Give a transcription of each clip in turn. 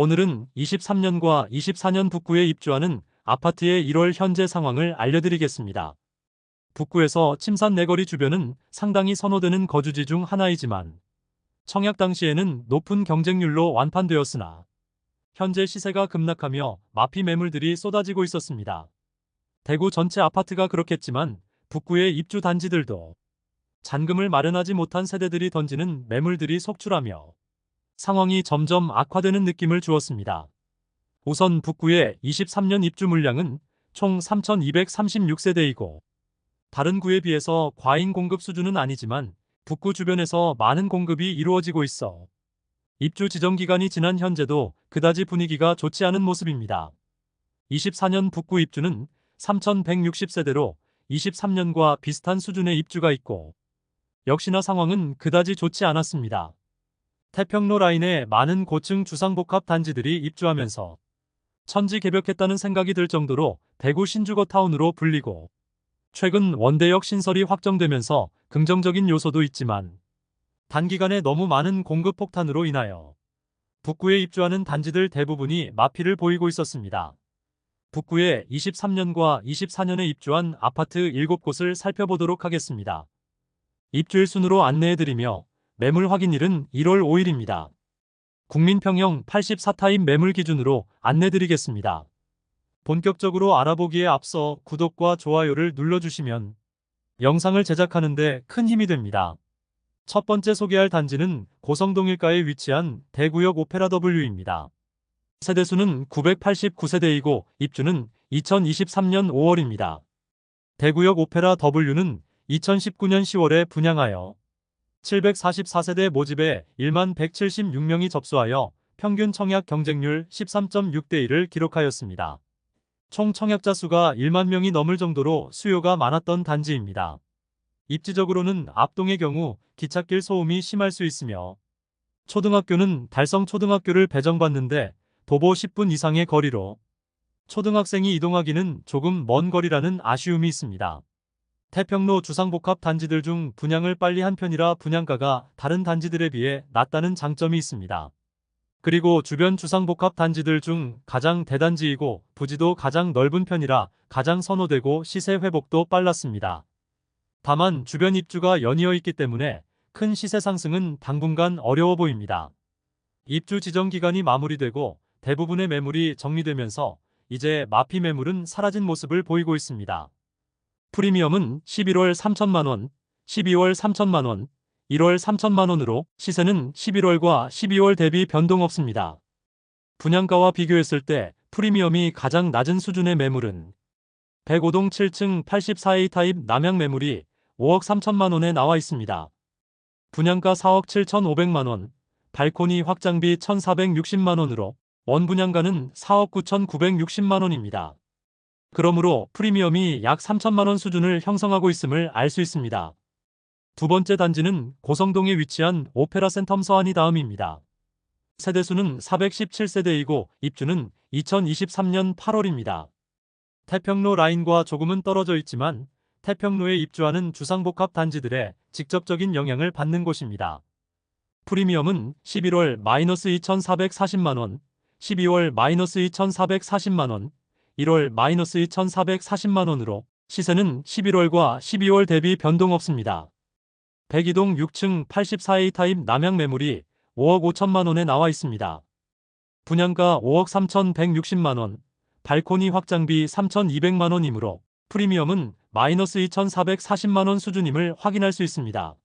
오늘은 23년과 24년 북구에 입주하는 아파트의 1월 현재 상황을 알려드리겠습니다. 북구에서 침산 내거리 주변은 상당히 선호되는 거주지 중 하나이지만 청약 당시에는 높은 경쟁률로 완판되었으나 현재 시세가 급락하며 마피 매물들이 쏟아지고 있었습니다. 대구 전체 아파트가 그렇겠지만 북구의 입주 단지들도 잔금을 마련하지 못한 세대들이 던지는 매물들이 속출하며 상황이 점점 악화되는 느낌을 주었습니다. 우선 북구의 23년 입주 물량은 총 3,236세대이고 다른 구에 비해서 과잉 공급 수준은 아니지만 북구 주변에서 많은 공급이 이루어지고 있어 입주 지정 기간이 지난 현재도 그다지 분위기가 좋지 않은 모습입니다. 24년 북구 입주는 3,160세대로 23년과 비슷한 수준의 입주가 있고 역시나 상황은 그다지 좋지 않았습니다. 태평로 라인에 많은 고층 주상복합 단지들이 입주하면서 천지 개벽했다는 생각이 들 정도로 대구 신주거 타운으로 불리고 최근 원대역 신설이 확정되면서 긍정적인 요소도 있지만 단기간에 너무 많은 공급 폭탄으로 인하여 북구에 입주하는 단지들 대부분이 마피를 보이고 있었습니다. 북구에 23년과 24년에 입주한 아파트 7곳을 살펴보도록 하겠습니다. 입주일 순으로 안내해드리며 매물 확인일은 1월 5일입니다. 국민평형 84타입 매물 기준으로 안내드리겠습니다. 본격적으로 알아보기에 앞서 구독과 좋아요를 눌러주시면 영상을 제작하는데 큰 힘이 됩니다. 첫 번째 소개할 단지는 고성동 일가에 위치한 대구역 오페라 W입니다. 세대수는 989세대이고 입주는 2023년 5월입니다. 대구역 오페라 W는 2019년 10월에 분양하여 744세대 모집에 1만 176명이 접수하여 평균 청약 경쟁률 13.6대 1을 기록하였습니다. 총 청약자 수가 1만 명이 넘을 정도로 수요가 많았던 단지입니다. 입지적으로는 앞동의 경우 기찻길 소음이 심할 수 있으며 초등학교는 달성 초등학교를 배정받는데 도보 10분 이상의 거리로 초등학생이 이동하기는 조금 먼 거리라는 아쉬움이 있습니다. 태평로 주상복합 단지들 중 분양을 빨리 한 편이라 분양가가 다른 단지들에 비해 낮다는 장점이 있습니다. 그리고 주변 주상복합 단지들 중 가장 대단지이고 부지도 가장 넓은 편이라 가장 선호되고 시세 회복도 빨랐습니다. 다만 주변 입주가 연이어 있기 때문에 큰 시세 상승은 당분간 어려워 보입니다. 입주 지정 기간이 마무리되고 대부분의 매물이 정리되면서 이제 마피 매물은 사라진 모습을 보이고 있습니다. 프리미엄은 11월 3천만원, 12월 3천만원, 1월 3천만원으로 시세는 11월과 12월 대비 변동 없습니다. 분양가와 비교했을 때 프리미엄이 가장 낮은 수준의 매물은 105동 7층 84A 타입 남양 매물이 5억 3천만 원에 나와 있습니다. 분양가 4억 7천5백만 원, 발코니 확장비 1,460만 원으로 원 분양가는 4억 9천9백육십만 원입니다. 그러므로 프리미엄이 약 3천만 원 수준을 형성하고 있음을 알 수 있습니다. 두 번째 단지는 고성동에 위치한 오페라 센텀 서안이 다음입니다. 세대수는 417세대이고 입주는 2023년 8월입니다. 태평로 라인과 조금은 떨어져 있지만 태평로에 입주하는 주상복합 단지들의 직접적인 영향을 받는 곳입니다. 프리미엄은 11월 마이너스 2,440만원, 12월 마이너스 2,440만원, 1월 마이너스 2,440만원으로 시세는 11월과 12월 대비 변동 없습니다. 102동 6층 84A 타입 남양 매물이 5억 5천만 원에 나와 있습니다. 분양가 5억 3,160만 원, 발코니 확장비 3,200만 원이므로 프리미엄은 마이너스 2,440만 원 수준임을 확인할 수 있습니다.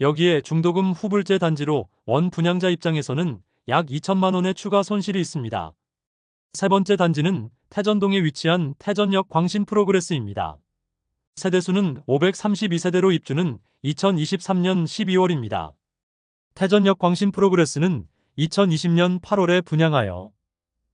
여기에 중도금 후불제 단지로 원 분양자 입장에서는 약 2천만 원의 추가 손실이 있습니다. 세 번째 단지는 태전동에 위치한 태전역 광신 프로그레스입니다. 세대수는 532세대로 입주는 2023년 12월입니다. 태전역 광신 프로그레스는 2020년 8월에 분양하여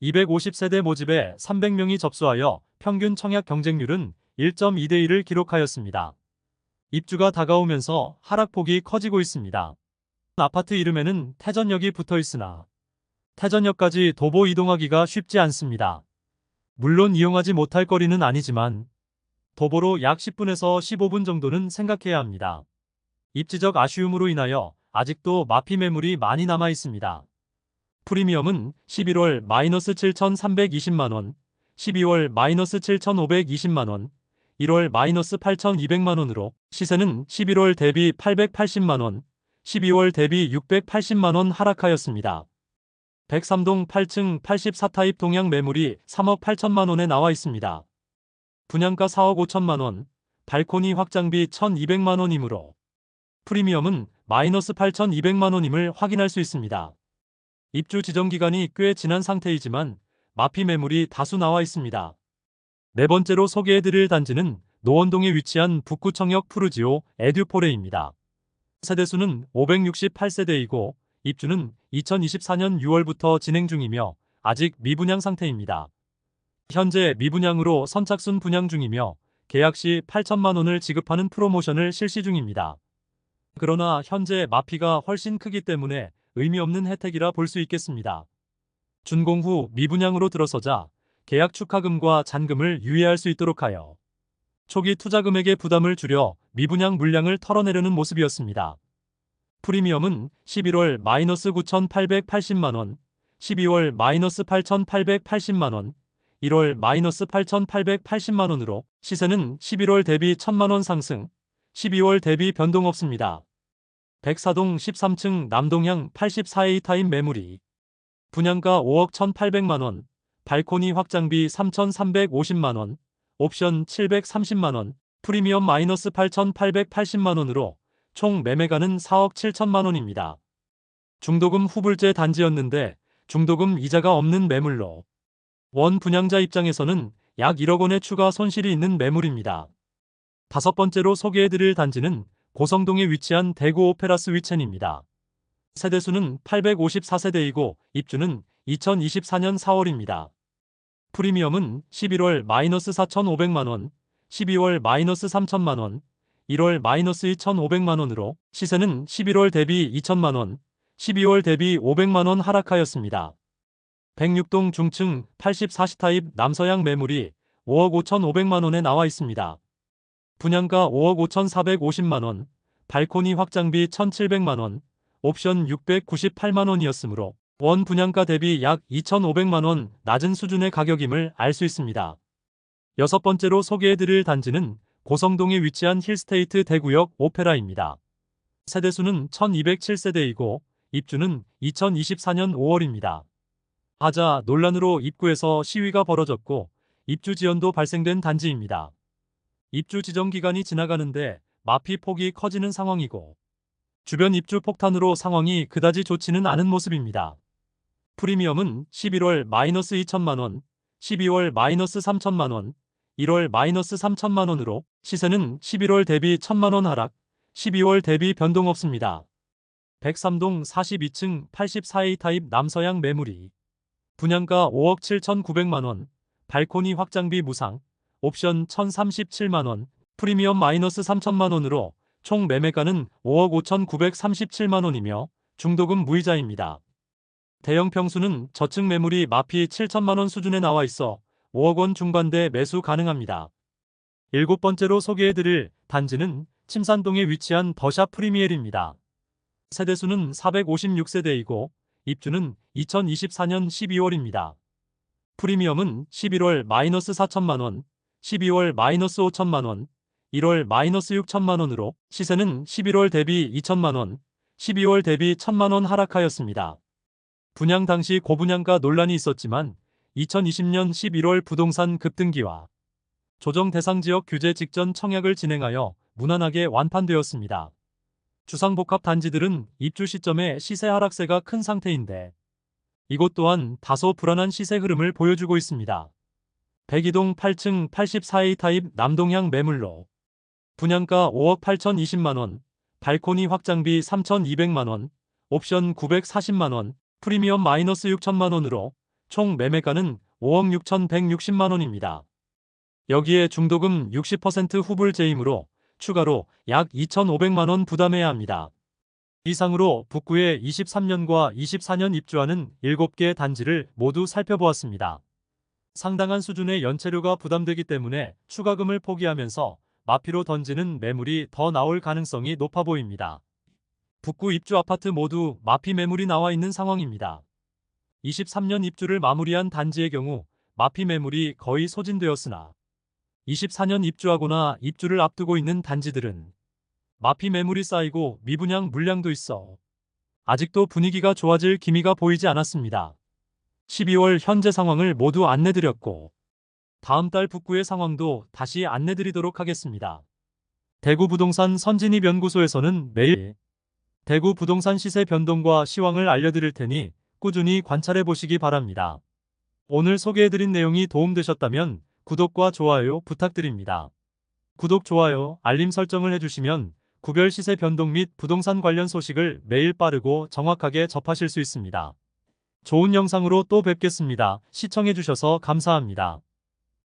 250세대 모집에 300명이 접수하여 평균 청약 경쟁률은 1.2대 1을 기록하였습니다. 입주가 다가오면서 하락폭이 커지고 있습니다. 아파트 이름에는 태전역이 붙어 있으나 태전역까지 도보 이동하기가 쉽지 않습니다. 물론 이용하지 못할 거리는 아니지만 도보로 약 10분에서 15분 정도는 생각해야 합니다. 입지적 아쉬움으로 인하여 아직도 마피 매물이 많이 남아 있습니다. 프리미엄은 11월 마이너스 7,320만원, 12월 마이너스 7,520만원, 1월 마이너스 8,200만원으로 시세는 11월 대비 880만원, 12월 대비 680만원 하락하였습니다. 103동 8층 84타입 동양 매물이 3억 8천만 원에 나와 있습니다. 분양가 4억 5천만 원, 발코니 확장비 1,200만 원이므로 프리미엄은 마이너스 8,200만 원임을 확인할 수 있습니다. 입주 지정 기간이 꽤 지난 상태이지만 마피 매물이 다수 나와 있습니다. 네 번째로 소개해드릴 단지는 노원동에 위치한 북구청역 푸르지오 에듀포레입니다. 세대수는 568세대이고 입주는 2024년 6월부터 진행 중이며 아직 미분양 상태입니다. 현재 미분양으로 선착순 분양 중이며 계약 시 8천만 원을 지급하는 프로모션을 실시 중입니다. 그러나 현재 마피가 훨씬 크기 때문에 의미 없는 혜택이라 볼 수 있겠습니다. 준공 후 미분양으로 들어서자 계약 축하금과 잔금을 유예할 수 있도록 하여 초기 투자 금액의 부담을 줄여 미분양 물량을 털어내려는 모습이었습니다. 프리미엄은 11월 마이너스 9,880만원, 12월 마이너스 8,880만원, 1월 마이너스 8,880만원으로 시세는 11월 대비 1천만원 상승, 12월 대비 변동 없습니다. 백사동 13층 남동향 84A 타임 매물이 분양가 5억 1,800만원, 발코니 확장비 3,350만원, 옵션 730만원, 프리미엄 마이너스 8,880만원으로 총 매매가는 4억 7천만 원입니다. 중도금 후불제 단지였는데 중도금 이자가 없는 매물로 원 분양자 입장에서는 약 1억 원의 추가 손실이 있는 매물입니다. 다섯 번째로 소개해드릴 단지는 고성동에 위치한 대구 오페라스 위첸입니다. 세대수는 854세대이고 입주는 2024년 4월입니다. 프리미엄은 11월 마이너스 4,500만원, 12월 마이너스 3천만원, 1월 마이너스 2,500만원으로 시세는 11월 대비 2천만원, 12월 대비 500만원 하락하였습니다. 106동 중층 84시 타입 남서양 매물이 5억 5,500만원에 나와 있습니다. 분양가 5억 5,450만원, 발코니 확장비 1,700만원, 옵션 698만원이었으므로 원 분양가 대비 약 2,500만원 낮은 수준의 가격임을 알 수 있습니다. 여섯 번째로 소개해드릴 단지는 고성동에 위치한 힐스테이트 대구역 오페라입니다. 세대수는 1207세대이고 입주는 2024년 5월입니다. 하자 논란으로 입구에서 시위가 벌어졌고 입주 지연도 발생된 단지입니다. 입주 지정 기간이 지나가는데 마피 폭이 커지는 상황이고 주변 입주 폭탄으로 상황이 그다지 좋지는 않은 모습입니다. 프리미엄은 11월 마이너스 2천만원, 12월 마이너스 3천만원, 1월 마이너스 3천만 원으로 시세는 11월 대비 1천만 원 하락, 12월 대비 변동 없습니다. 103동 42층 84A 타입 남서양 매물이 분양가 5억 7천9백만원 발코니 확장비 무상, 옵션 1,037만 원, 프리미엄 마이너스 3천만 원으로 총 매매가는 5억 5,937만 원이며 중도금 무이자입니다. 대형 평수는 저층 매물이 마피 7천만 원 수준에 나와 있어 5억 원 중반대 매수 가능합니다. 일곱 번째로 소개해드릴 단지는 침산동에 위치한 더샵 프리미엘입니다. 세대수는 456세대이고 입주는 2024년 12월입니다. 프리미엄은 11월 마이너스 4천만원, 12월 마이너스 5천만원, 1월 마이너스 6천만원으로 시세는 11월 대비 2천만원, 12월 대비 1천만원 하락하였습니다. 분양 당시 고분양가 논란이 있었지만 2020년 11월 부동산 급등기와 조정 대상 지역 규제 직전 청약을 진행하여 무난하게 완판되었습니다. 주상복합 단지들은 입주 시점에 시세 하락세가 큰 상태인데 이곳 또한 다소 불안한 시세 흐름을 보여주고 있습니다. 백이동 8층 84A 타입 남동향 매물로 분양가 5억 8,020만원, 발코니 확장비 3,200만원, 옵션 940만원, 프리미엄 마이너스 6천만원으로 총 매매가는 5억 6,160만원입니다. 여기에 중도금 60% 후불제이므로 추가로 약 2,500만원 부담해야 합니다. 이상으로 북구에 23년과 24년 입주하는 7개 단지를 모두 살펴보았습니다. 상당한 수준의 연체료가 부담되기 때문에 추가금을 포기하면서 마피로 던지는 매물이 더 나올 가능성이 높아 보입니다. 북구 입주 아파트 모두 마피 매물이 나와 있는 상황입니다. 23년 입주를 마무리한 단지의 경우 마피 매물이 거의 소진되었으나 24년 입주하거나 입주를 앞두고 있는 단지들은 마피 매물이 쌓이고 미분양 물량도 있어 아직도 분위기가 좋아질 기미가 보이지 않았습니다. 12월 현재 상황을 모두 안내드렸고 다음 달 북구의 상황도 다시 안내드리도록 하겠습니다. 대구 부동산 선진입 연구소에서는 매일 대구 부동산 시세 변동과 시황을 알려드릴 테니 꾸준히 관찰해 보시기 바랍니다. 오늘 소개해드린 내용이 도움되셨다면 구독과 좋아요 부탁드립니다. 구독, 좋아요, 알림 설정을 해주시면 구별 시세 변동 및 부동산 관련 소식을 매일 빠르고 정확하게 접하실 수 있습니다. 좋은 영상으로 또 뵙겠습니다. 시청해주셔서 감사합니다.